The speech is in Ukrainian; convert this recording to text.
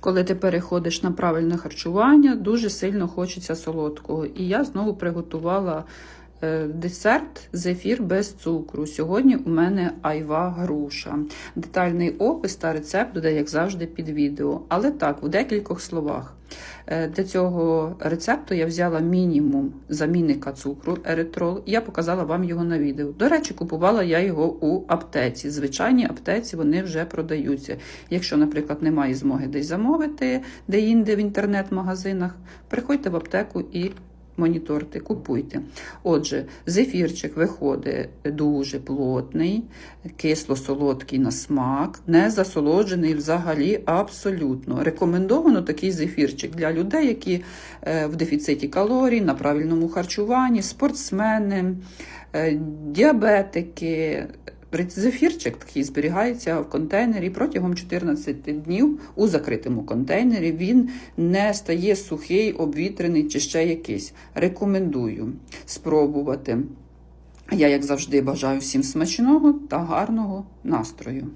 Коли ти переходиш на правильне харчування, дуже сильно хочеться солодкого. І я знову приготувала десерт зефір без цукру. Сьогодні у мене айва груша. Детальний опис та рецепт буде, як завжди, під відео. Але так, у декількох словах. Е, Для цього рецепту я взяла мінімум замінника цукру еритрол. Я показала вам його на відео. До речі, купувала я його у аптеці. Звичайні аптеці вони вже продаються. Якщо, наприклад, немає змоги десь замовити, де-інде в інтернет-магазинах, приходьте в аптеку і моніторте, купуйте. Отже, зефірчик виходить дуже плотний, кисло-солодкий на смак, не засолоджений взагалі абсолютно. Рекомендовано такий зефірчик для людей, які е, в дефіциті калорій, на правильному харчуванні, спортсмени, е, діабетики. Зефірчик такий зберігається в контейнері протягом 14 днів у закритому контейнері. Він не стає сухий, обвітрений чи ще якийсь. Рекомендую спробувати. Я, як завжди, бажаю всім смачного та гарного настрою.